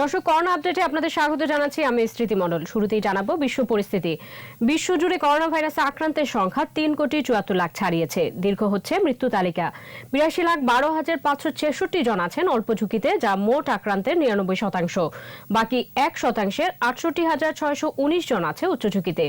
দর্শক, করোনা আপডেটে আপনাদের স্বাগত জানাচ্ছি। আমি স্মৃতি মণ্ডল। শুরুতেই জানাব বিশ্ব পরিস্থিতি। বিশ্বজুড়ে করোনা ভাইরাসে আক্রান্তের সংখ্যা তিন কোটি চুয়াত্তর লাখ ছাড়িয়েছে। দীর্ঘ হচ্ছে মৃত্যু তালিকা। বিরাশি লাখ বারো হাজার পাঁচশো ছেষট্টি জন আছেন অল্প ঝুঁকিতে, যা মোট আক্রান্তের নিরানব্বই শতাংশ। বাকি এক শতাংশের আটষট্টি হাজার ছয়শো উনিশ জন আছে উচ্চ ঝুঁকিতে।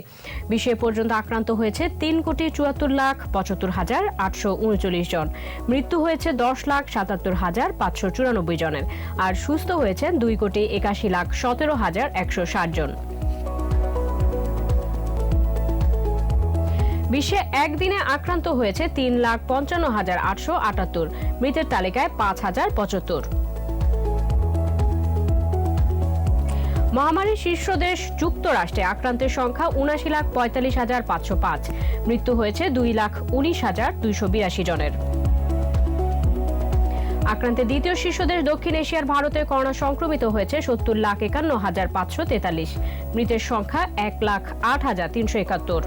বিশ্বে পর্যন্ত আক্রান্ত হয়েছে তিন কোটি চুয়াত্তর লাখ পঁচাত্তর হাজার আটশো উনচল্লিশ জন। মৃত্যু হয়েছে দশ লাখ সাতাত্তর হাজার পাঁচশো চুরানব্বই জনের। আর সুস্থ হয়েছেন দুই কোটি একাশি লাখ সতেরো হাজার একশো ষাট জন। বিশ্বে একদিনে আক্রান্ত হয়েছে তিন লাখ পঞ্চান্ন হাজার আটশো আটাত্তর। মৃতের তালিকায় পাঁচ হাজার পঁচাত্তর। মহামারীর শীর্ষ দেশ যুক্তরাষ্ট্রে আক্রান্তের সংখ্যা উনাশি লাখ পঁয়তাল্লিশ হাজার পাঁচশো পাঁচ। মৃত্যু হয়েছে দুই লাখ উনিশ হাজার দুইশো বিরাশি জনের। আক্রান্তের দ্বিতীয় শীর্ষ দেশ দক্ষিণ এশিয়ার ভারতে করোনা সংক্রমিত হয়েছে সত্তর লাখ একান্ন হাজার পাঁচশো তেতাল্লিশ। মৃতের সংখ্যা এক লাখ আট হাজার তিনশো একাত্তর।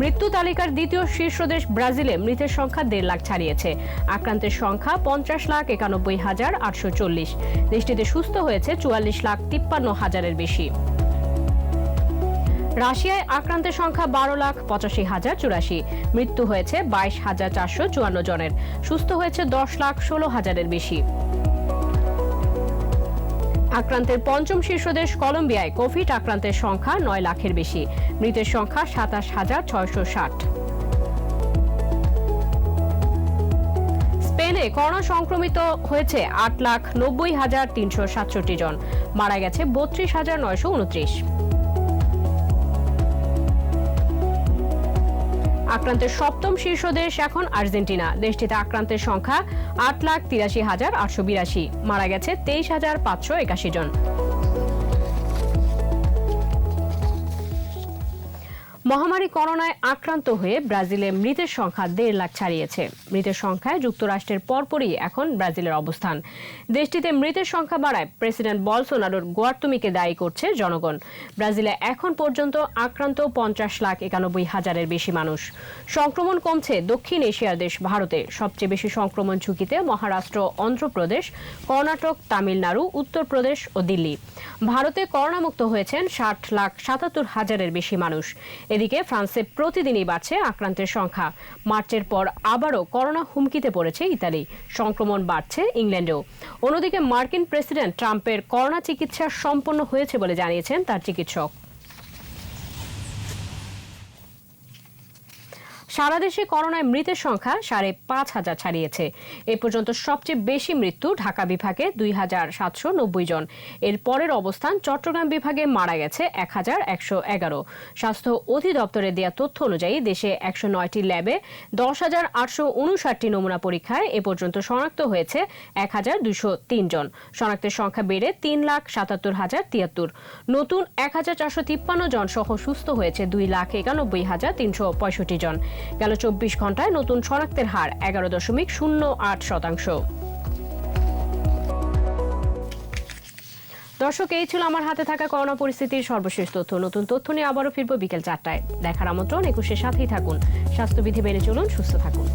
মৃত্যু তালিকার দ্বিতীয় শীর্ষ দেশ ব্রাজিলে মৃতের সংখ্যা দেড় লাখ ছাড়িয়েছে। আক্রান্তের সংখ্যা পঞ্চাশ লাখ একানব্বই হাজার আটশো চল্লিশ। দেশটিতে সুস্থ হয়েছে চুয়াল্লিশ লাখ তিপ্পান্ন হাজারের বেশি। রাশিয়ায় আক্রান্তের সংখ্যা বারো লাখ পঁচাশি হাজার চুরাশি। মৃত্যু হয়েছে বাইশ হাজার চারশো চুয়ান্ন জনের। সুস্থ হয়েছে দশ লাখ ষোলো হাজারের বেশি। আক্রান্তের পঞ্চম শীর্ষ দেশ কলম্বিয়ায় কোভিড আক্রান্তের সংখ্যা নয় লাখের বেশি। মৃতের সংখ্যা সাতাশ হাজার ছয়শো ষাট। স্পেনে করোনা সংক্রমিত হয়েছে আট লাখ নব্বই হাজার তিনশো সাতষট্টি জন। মারা গেছে বত্রিশ হাজার নয়শো উনত্রিশ। আক্রান্তের সপ্তম শীর্ষ দেশ এখন আর্জেন্টিনা। দেশটিতে আক্রান্তের সংখ্যা আট লাখ তিরাশি হাজার আটশো বিরাশি। মারা গেছে তেইশ হাজার পাঁচশো একাশি জন। মহামারী করোনায় আক্রান্ত হয়ে ব্রাজিলে মৃতের সংখ্যা দেড় লাখ ছাড়িয়েছে। মৃতের সংখ্যায় যুক্তরাষ্ট্রের পরপরই এখন ব্রাজিলের অবস্থান। দেশটিতে মৃতের সংখ্যা বাড়ায় প্রেসিডেন্ট বলসোনারোর গোয়ার্তুমিকে দায়ী করছে জনগণ। ব্রাজিলে এখন পর্যন্ত আক্রান্ত পঞ্চাশ লাখ একানব্বই হাজারের বেশি মানুষ। সংক্রমণ কমছে দক্ষিণ এশিয়ার দেশ ভারতে। সবচেয়ে বেশি সংক্রমণ ঝুঁকিতে মহারাষ্ট্র, অন্ধ্রপ্রদেশ, কর্ণাটক, তামিলনাড়ু, উত্তরপ্রদেশ ও দিল্লি। ভারতে করোনামুক্ত হয়েছেন ষাট লাখ সাতাত্তর হাজারের বেশি মানুষ। এদিকে ফ্রান্সে প্রতিদিনই বাড়ছে আক্রান্তের সংখ্যা। মার্চের পর আবারও করোনা হুমকিতে পড়েছে ইতালি। সংক্রমণ বাড়ছে ইংল্যান্ডেও। অন্যদিকে মার্কিন প্রেসিডেন্ট ট্রাম্পের করোনা চিকিৎসা সম্পন্ন হয়েছে বলে জানিয়েছেন তার চিকিৎসক। সারা দেশে করোনায় মৃতের সংখ্যা সাড়ে পাঁচ হাজার ছাড়িয়েছে। এ পর্যন্ত সবচেয়ে বেশি মৃত্যু ঢাকা বিভাগে দুই হাজার সাতশো নব্বই জন। এর পরের অবস্থান চট্টগ্রাম বিভাগে মারা গেছে এক হাজার একশো এগারো। স্বাস্থ্য অধিদপ্তরের দেওয়া তথ্য অনুযায়ী দেশে একশো নয়টি ল্যাবে দশ হাজার আটশো উনষাটটি নমুনা পরীক্ষায় এ পর্যন্ত শনাক্ত হয়েছে এক হাজার দুশো তিন জন। শনাক্তের সংখ্যা বেড়ে তিন লাখ সাতাত্তর হাজার তিয়াত্তর। নতুন এক হাজার চারশো তিপ্পান্ন জন সহ সুস্থ হয়েছে দুই লাখ একানব্বই হাজার তিনশো পঁয়ষট্টি জন। গেল চব্বিশ ঘন্টায় নতুন শনাক্তের হার এগারো দশমিক শূন্য আট শতাংশ। দর্শক, এই ছিল আমার হাতে থাকা করোনা পরিস্থিতির সর্বশেষ তথ্য। নতুন তথ্য নিয়ে আবারও ফিরবো বিকেল চারটায়। দেখার আমন্ত্রণ, একুশের সাথেই থাকুন। স্বাস্থ্যবিধি মেনে চলুন, সুস্থ থাকুন।